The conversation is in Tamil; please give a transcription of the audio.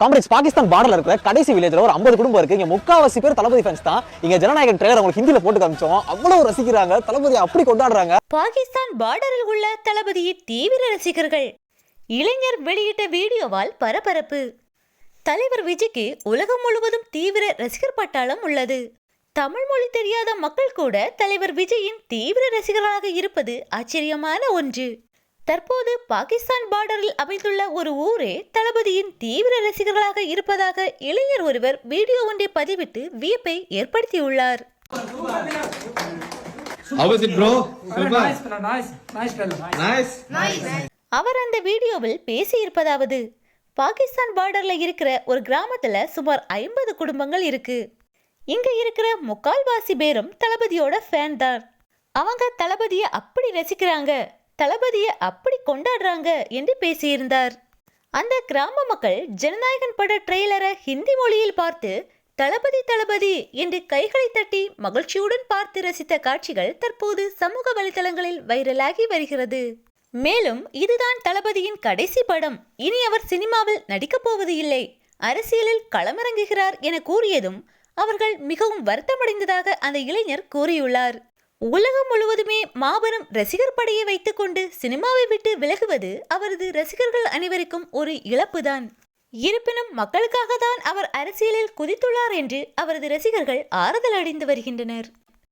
காம்ரேட்ஸ் பாகிஸ்தான் பார்டர்ல இருக்கிற கடைசி வில்லேஜ்ல ஒரு 50 குடும்பம் இருக்கு. இங்க முக்காவாசி பேர் தளபதி ஃபேன்ஸ் தான். இங்க ஜனநாயகன் ட்ரெயிலர் உங்களுக்கு ஹிந்தியில போட்டு காமிச்சோம். அவ்வளவு ரசிக்கிறாங்க. தளபதி அப்படி கொண்டாடுறாங்க. பாகிஸ்தான் பார்டரில் உள்ள தளபதியின் தீவிர ரசிகர்கள். இளைஞர் வெளியிட்ட வீடியோவால் பரபரப்பு. தலைவர் விஜய்க்கு உலகம் முழுவதும் தீவிர ரசிகர் பட்டாளம் உள்ளது. தமிழ் மொழி தெரியாத மக்கள் கூட தலைவர் விஜயின் தீவிர ரசிகர்களாக இருப்பது ஆச்சரியமான ஒன்று. தற்போது பாகிஸ்தான் பார்டரில் அமைந்துள்ள ஒரு ஊரே தளபதியின் தீவிர ரசிகர்களாக இருப்பதாக இளைஞர் ஒருவர் வீடியோ ஒன்றை பதிவிட்டு வியப்பை ஏற்படுத்தியுள்ளார். அவர் அந்த வீடியோவில் பேசியிருப்பதாவது பாகிஸ்தான் பார்டர்ல இருக்கிற ஒரு கிராமத்துல சுமார் ஐம்பது குடும்பங்கள் இருக்கு. இங்க இருக்கிற முக்கால்வாசி பேரும் தளபதியோட ஃபேன் தான். அவங்க தளபதியை அப்படி ரசிக்கிறாங்க. தளபதியை அப்படி கொண்டாடுறாங்க என்று பேசியிருந்தார். அந்த கிராம மக்கள் ஜனநாயகன் பட ட்ரெய்லரை ஹிந்தி மொழியில் பார்த்து தளபதி தளபதி என்று கைகளை தட்டி மகிழ்ச்சியுடன் பார்த்து ரசித்த காட்சிகள் தற்போது சமூக வலைதளங்களில் வைரலாகி வருகிறது. மேலும் இதுதான் தளபதியின் கடைசி படம். இனி அவர் சினிமாவில் நடிக்கப் போவது இல்லை. அரசியலில் களமிறங்குகிறார் என கூறியதும் அவர்கள் மிகவும் வருத்தமடைந்ததாக அந்த இளைஞர் கூறியுள்ளார். உலகம் முழுவதுமே மாபெரும் ரசிகர் படையை வைத்துக்கொண்டு சினிமாவை விட்டு விலகுவது அவரது ரசிகர்கள் அனைவருக்கும் ஒரு இழப்புதான். இருப்பினும் மக்களுக்காக தான் அவர் அரசியலில் குதித்துள்ளார் என்று அவரது ரசிகர்கள் ஆறுதல் அடைந்து வருகின்றனர்.